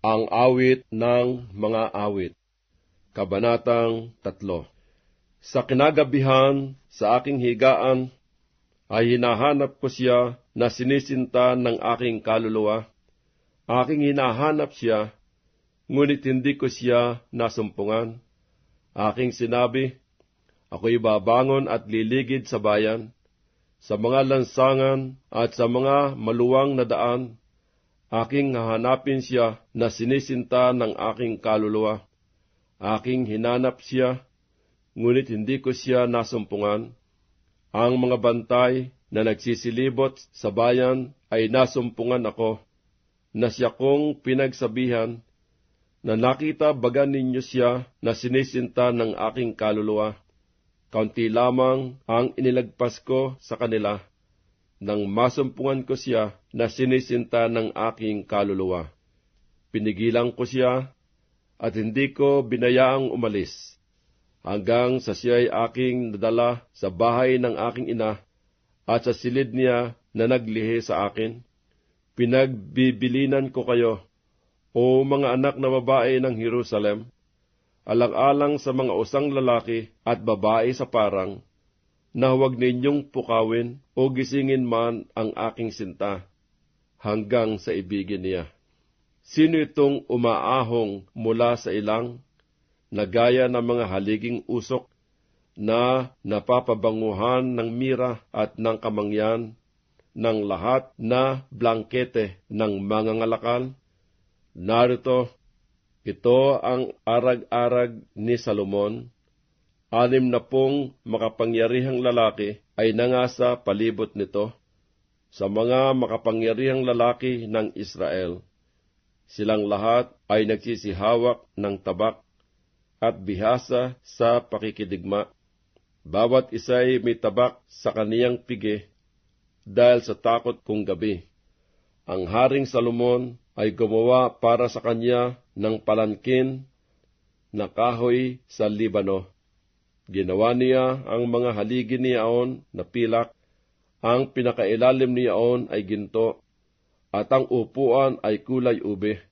Ang awit ng mga awit. Kabanatang 3 Sa kinagabihan, sa aking higaan, ay hinahanap ko siya na sinisinta ng aking kaluluwa. Aking hinahanap siya, ngunit hindi ko siya nasumpungan. Aking sinabi, ako'y babangon at liligid sa bayan, sa mga lansangan at sa mga maluwang na daan, aking hahanapin siya na sinisinta ng aking kaluluwa. Aking hinanap siya, ngunit hindi ko siya nasumpungan. Ang mga bantay na nagsisilibot sa bayan ay nasumpungan ako, na siya kong pinagsabihan, na nakita baga ninyo siya na sinisinta ng aking kaluluwa. Kaunti lamang ang inilagpas ko sa kanila, nang masumpungan ko siya na sinisinta ng aking kaluluwa. Pinigilan ko siya at hindi ko binayaang umalis hanggang sa siya'y aking nadala sa bahay ng aking ina at sa silid niya na naglihi sa akin. Pinagbibilinan ko kayo, o mga anak na babae ng Jerusalem, alang-alang sa mga usang lalaki at babae sa parang, na huwag ninyong pukawin o gisingin man ang aking sinta, hanggang sa ibigin niya. Sino itong umaahong mula sa ilang na gaya ng mga haliging usok na napapabanguhan ng mira at ng kamangyan ng lahat na blankete ng mga ngalakal. Narito, ito ang arag-arag ni Salomon. Anim na pong makapangyarihang lalaki ay nangasa palibot nito sa mga makapangyarihang lalaki ng Israel. Silang lahat ay nagsisihawak ng tabak at bihasa sa pakikidigma. Bawat isa'y may tabak sa kaniyang pigi dahil sa takot kong gabi. Ang Haring Salomon ay gumawa para sa kanya ng palankin na kahoy sa Libano. Ginawa niya ang mga haligi niyaon na pilak, ang pinakailalim niyaon ay ginto, at ang upuan ay kulay ube.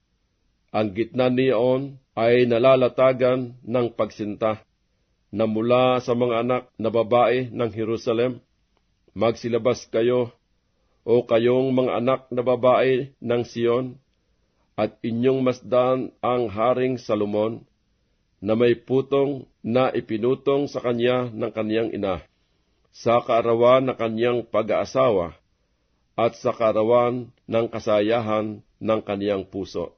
Ang gitna niyaon ay nalalatagan ng pagsinta na mula sa mga anak na babae ng Jerusalem. Magsilabas kayo, o kayong mga anak na babae ng Siyon, at inyong masdan ang Haring Salomon, na may putong na ipinutong sa kanya ng kanyang ina, sa kaarawan na kanyang pag-aasawa, at sa kaarawan ng kasayahan ng kaniyang puso.